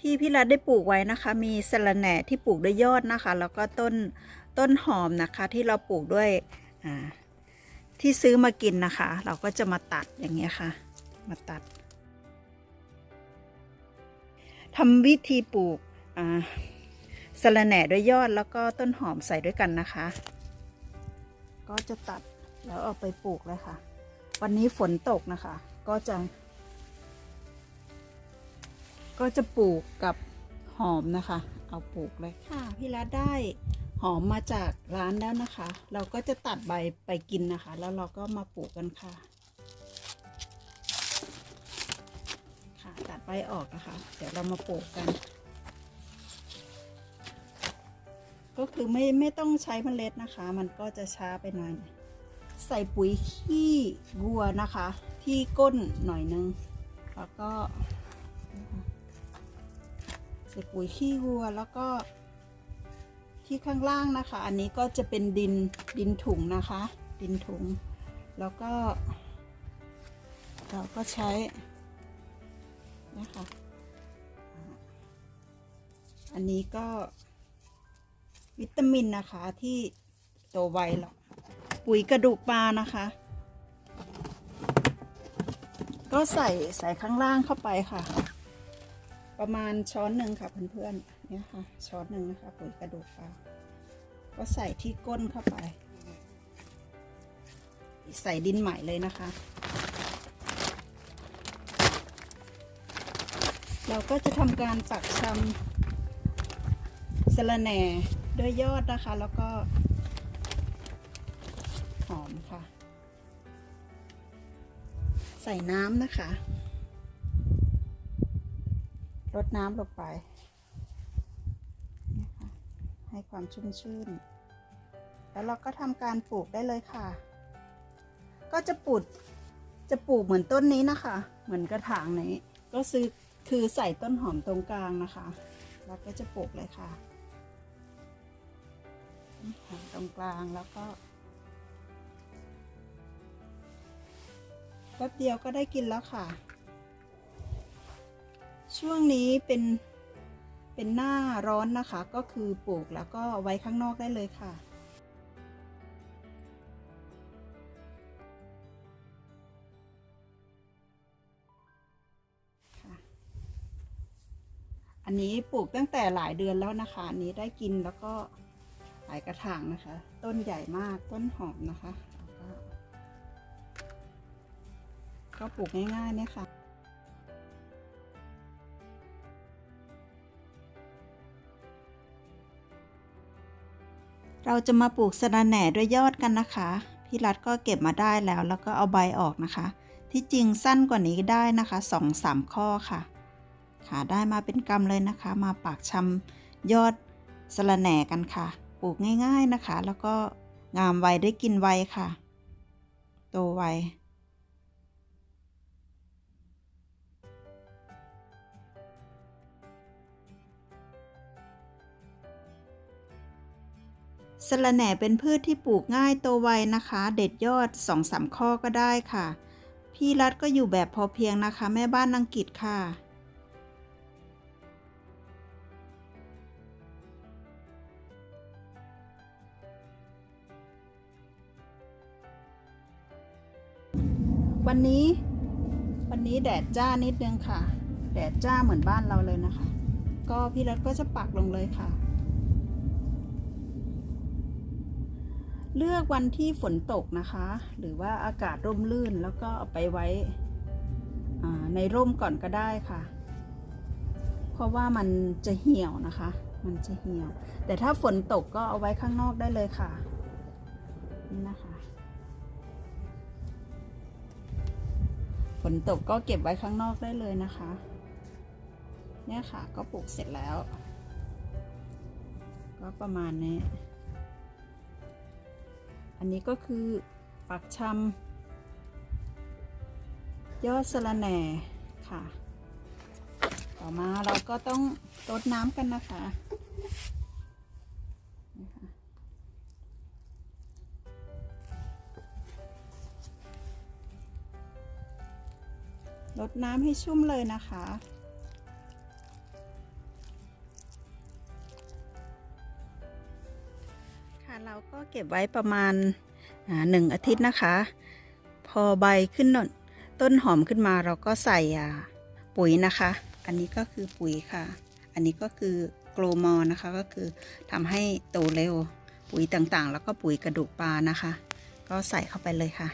ที่พี่รัฐได้ปลูกไว้นะคะ มีสะระแหน่ที่ปลูกด้วยยอดนะคะ แล้วก็ต้นต้นหอมนะคะ ที่เราปลูกด้วยที่ซื้อมากินนะคะ เราก็จะมาตัดอย่างเงี้ยค่ะ มาตัดทำวิธีปลูกสะระแหน่ด้วยยอดแล้วก็ต้นหอมใส่ด้วยกันนะคะ ก็จะตัดแล้วเอาไปปลูกเลยค่ะ วันนี้ฝนตกนะคะ ก็จะ ก็จะปลูกกับหอมนะคะ เอาปลูกเลยค่ะพี่รัฐได้หอมมาจากร้านแล้วนะคะ เราก็จะตัดใบไปกินนะคะ แล้วเราก็มาปลูกกันค่ะ ค่ะตัดใบออกนะคะ เดี๋ยวเรามาปลูกกัน ก็คือไม่ไม่ต้องใช้เมล็ดนะคะ มันก็จะช้าไปหน่อย ใส่ปุ๋ยขี้วัวนะคะ ที่ก้นหน่อยนึง แล้วก็ ใส่ปุ๋ยขี้วัวแล้วก็ที่ข้างล่างนะคะ อันนี้ก็จะเป็นดินดินถุงนะคะ ดินถุง แล้วก็ เราก็ใช้นะคะอันนี้ก็วิตามินนะคะที่โตวไวหรอกปุ๋ยกระดูกปลานะคะ ก็ใส่ใส่ข้างล่างเข้าไปค่ะ ประมาณช้อนหนึ่งค่ะเพื่อนๆเนี่ยค่ะช้อนหนึ่งนะคะปุ๋ยกระดูกปลาก็ใส่ที่ก้นเข้าไป ใส่ดินใหม่เลยนะคะ เราก็จะทำการปักชำสะระแหน่ด้วยยอดนะคะ แล้วก็หอมค่ะ ใส่น้ำนะคะ รดน้ำลงไปนะคะให้ความชุ่มชื่น แล้วเราก็ทำการปลูกได้เลยค่ะ ก็จะปลูกจะปลูกเหมือนต้นนี้นะคะ เหมือนกระถางนี้ ก็ซื้อคือใส่ต้นหอมตรงกลางนะคะ แล้วก็จะปลูกเลยค่ะหอมตรงกลางแล้วก็แป๊บเดียวก็ได้กินแล้วค่ะ ช่วงนี้เป็นเป็นหน้าร้อนนะคะ ก็คือปลูกแล้วก็ไว้ข้างนอกได้เลยค่ะอันนี้ปลูกตั้งแต่หลายเดือนแล้วนะคะอันนี้ได้กินแล้วก็หลายกระถางนะคะ ต้นใหญ่มากต้นหอมนะคะ ก็ปลูกง่ายๆเนี่ยค่ะ เราจะมาปลูกสะระแหน่ด้วยยอดกันนะคะ พี่รัตก็เก็บมาได้แล้วแล้วก็เอาใบออกนะคะ ที่จริงสั้นกว่านี้ได้นะคะสองสามข้อค่ะ ค่ะได้มาเป็นกำเลยนะคะ มาปักชำยอดสะระแหน่กันค่ะ ปลูกง่าย ๆนะคะ แล้วก็งามไวได้กินไวค่ะ โตไว สะระแหน่เป็นพืชที่ปลูกง่ายโตไวนะคะ เด็ดยอดสองสามข้อก็ได้ค่ะ พี่รัฐก็อยู่แบบพอเพียงนะคะ แม่บ้านอังกฤษค่ะ วันนี้วันนี้แดดจ้านิดนึงค่ะ แดดจ้าเหมือนบ้านเราเลยนะคะ ก็พี่รัฐก็จะปักลงเลยค่ะ เลือกวันที่ฝนตกนะคะ หรือว่าอากาศร่มรื่นแล้วก็เอาไปไว้ในร่มก่อนก็ได้ค่ะ เพราะว่ามันจะเหี่ยวนะคะ มันจะเหี่ยว แต่ถ้าฝนตกก็เอาไว้ข้างนอกได้เลยค่ะ นี่นะคะ ฝนตกก็เก็บไว้ข้างนอกได้เลยนะคะ เนี่ยค่ะก็ปลูกเสร็จแล้ว ก็ประมาณนี้ อันนี้ก็คือปักชำยอดสะระแหน่ค่ะ ต่อมาเราก็ต้องรดน้ำกันนะคะนี่ค่ะรดน้ำให้ชุ่มเลยนะคะ เราก็เก็บไว้ประมาณหนึ่งอาทิตย์นะคะ พอใบขึ้นต้นต้นหอมขึ้นมาเราก็ใส่ปุ๋ยนะคะ อันนี้ก็คือปุ๋ยค่ะ อันนี้ก็คือโกลมอนะคะก็คือทำให้โตเร็วปุ๋ยต่างๆ แล้วก็ปุ๋ยกระดูกปลานะคะ ก็ใส่เข้าไปเลยค่ะ